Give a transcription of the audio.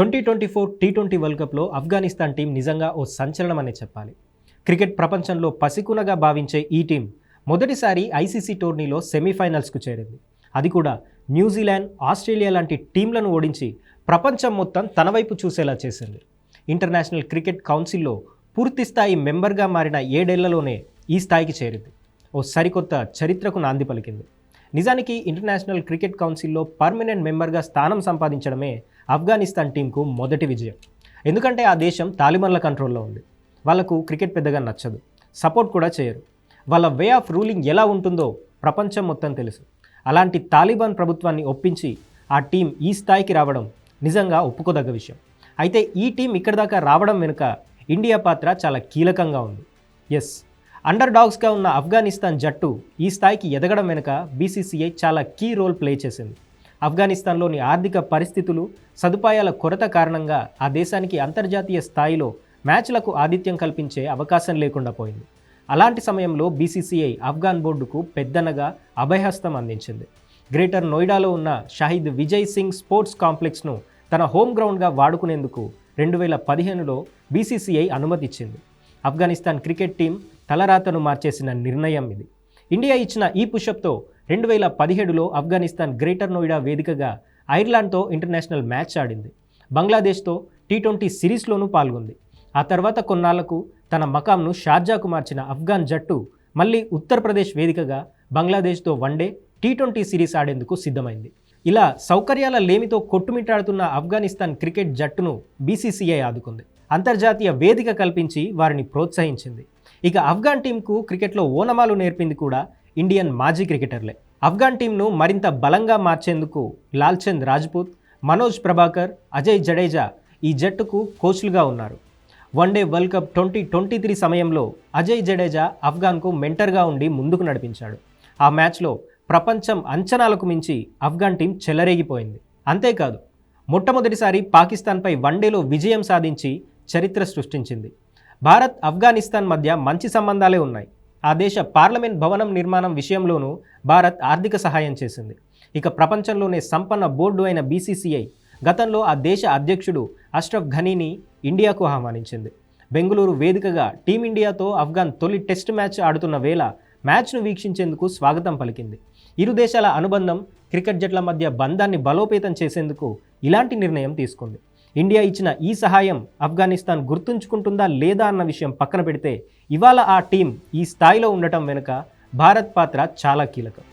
Twenty twenty four T twenty world కప్లో Afghanistan team నిజంగా ఓ సంచలనం అనే చెప్పాలి. క్రికెట్ ప్రపంచంలో పసికునగా భావించే ఈ టీం మొదటిసారి ఐసీసీ టోర్నీలో సెమీఫైనల్స్కు చేరింది. అది కూడా న్యూజిలాండ్ ఆస్ట్రేలియా లాంటి టీంలను ఓడించి ప్రపంచం మొత్తం తన వైపు చూసేలా చేసింది. ఇంటర్నేషనల్ క్రికెట్ కౌన్సిల్లో పూర్తి స్థాయి మెంబర్గా మారిన ఏడేళ్ళలోనే ఈ స్థాయికి చేరింది. ఓ సరికొత్త చరిత్రకు నాంది పలికింది. నిజానికి ఇంటర్నేషనల్ క్రికెట్ కౌన్సిల్లో పర్మనెంట్ మెంబర్గా స్థానం సంపాదించడమే ఆఫ్ఘనిస్తాన్ టీంకు మొదటి విజయం. ఎందుకంటే ఆ దేశం తాలిబన్ల కంట్రోల్లో ఉంది. వాళ్ళకు క్రికెట్ పెద్దగా నచ్చదు. సపోర్ట్ కూడా చేయరు. వాళ్ళ వే ఆఫ్ రూలింగ్ ఎలా ఉంటుందో ప్రపంచం మొత్తం తెలుసు. అలాంటి తాలిబాన్ ప్రభుత్వాన్ని ఒప్పించి ఆ టీం ఈ స్థాయికి రావడం నిజంగా ఒప్పుకోదగ్గ విషయం. అయితే ఈ టీం ఇక్కడి దాకా రావడం వెనుక ఇండియా పాత్ర చాలా కీలకంగా ఉంది. ఎస్. అండర్ డాగ్స్గా ఉన్న ఆఫ్ఘనిస్తాన్ జట్టు ఈ స్థాయికి ఎదగడం వెనుక బీసీసీఐ చాలా కీ రోల్ ప్లే చేసింది. ఆఫ్ఘనిస్తాన్లోని ఆర్థిక పరిస్థితులు సదుపాయాల కొరత కారణంగా ఆ దేశానికి అంతర్జాతీయ స్థాయిలో మ్యాచ్లకు ఆతిథ్యం కల్పించే అవకాశం లేకుండా పోయింది. అలాంటి సమయంలో బీసీసీఐ ఆఫ్ఘాన్ బోర్డుకు పెద్దనగా అభయహస్తం అందించింది. గ్రేటర్ నోయిడాలో ఉన్న షాహిద్ విజయ్ సింగ్ స్పోర్ట్స్ కాంప్లెక్స్ను తన హోమ్ గ్రౌండ్గా వాడుకునేందుకు రెండు వేల పదిహేనులో బీసీసీఐ అనుమతిచ్చింది. ఆఫ్ఘనిస్తాన్ క్రికెట్ టీం తలరాతను మార్చేసిన నిర్ణయం ఇది. ఇండియా ఇచ్చిన ఈ పుషప్తో రెండు వేల పదిహేడులో ఆఫ్ఘనిస్తాన్ గ్రేటర్ నోయిడా వేదికగా ఐర్లాండ్తో ఇంటర్నేషనల్ మ్యాచ్ ఆడింది. బంగ్లాదేశ్తో టీ ట్వంటీ సిరీస్లోనూ పాల్గొంది. ఆ తర్వాత కొన్నాళ్ళకు తన మకాంను షార్జాకు మార్చిన ఆఫ్ఘాన్ జట్టు మళ్ళీ ఉత్తరప్రదేశ్ వేదికగా బంగ్లాదేశ్తో one day T twenty series ఆడేందుకు సిద్ధమైంది. ఇలా సౌకర్యాల లేమితో కొట్టుమిట్టాడుతున్న ఆఫ్ఘనిస్తాన్ క్రికెట్ జట్టును బీసీసీఐ ఆదుకుంది. అంతర్జాతీయ వేదిక కల్పించి వారిని ప్రోత్సహించింది. ఇక ఆఫ్ఘాన్ టీంకు క్రికెట్లో ఓనమాలు నేర్పింది కూడా ఇండియన్ మాజీ క్రికెటర్లే. ఆఫ్ఘాన్ టీంను మరింత బలంగా మార్చేందుకు లాల్చంద్ రాజ్పూత్ మనోజ్ ప్రభాకర్ అజయ్ జడేజా ఈ జట్టుకు కోచ్లుగా ఉన్నారు. One day world cup twenty twenty three సమయంలో అజయ్ జడేజా ఆఫ్ఘాన్కు మెంటర్గా ఉండి ముందుకు నడిపించాడు. ఆ మ్యాచ్లో ప్రపంచం అంచనాలకు మించి ఆఫ్ఘాన్ టీం చెలరేగిపోయింది. అంతేకాదు మొట్టమొదటిసారి పాకిస్తాన్పై వన్డేలో విజయం సాధించి చరిత్ర సృష్టించింది. భారత్ ఆఫ్ఘనిస్తాన్ మధ్య మంచి సంబంధాలే ఉన్నాయి. ఆ దేశ పార్లమెంట్ భవనం నిర్మాణం విషయంలోనూ భారత్ ఆర్థిక సహాయం చేసింది. ఇక ప్రపంచంలోనే సంపన్న బోర్డు అయిన బీసీసీఐ గతంలో ఆ దేశ అధ్యక్షుడు అష్రఫ్ ఘనీని ఇండియాకు ఆహ్వానించింది. బెంగళూరు వేదికగా టీమిండియాతో ఆఫ్ఘాన్ తొలి టెస్ట్ మ్యాచ్ ఆడుతున్న వేళ మ్యాచ్ను వీక్షించేందుకు స్వాగతం పలికింది. ఇరు దేశాల అనుబంధం క్రికెట్ జట్ల మధ్య బంధాన్ని బలోపేతం చేసేందుకు ఇలాంటి నిర్ణయం తీసుకుంది. ఇండియా ఇచ్చిన ఈ సహాయం ఆఫ్ఘనిస్తాన్ గుర్తుంచుకుంటుందా లేదా అన్న విషయం పక్కన పెడితే ఇవాళ ఆ టీం ఈ స్థాయిలో ఉండటం వెనుక భారత్ పాత్ర చాలా కీలకం.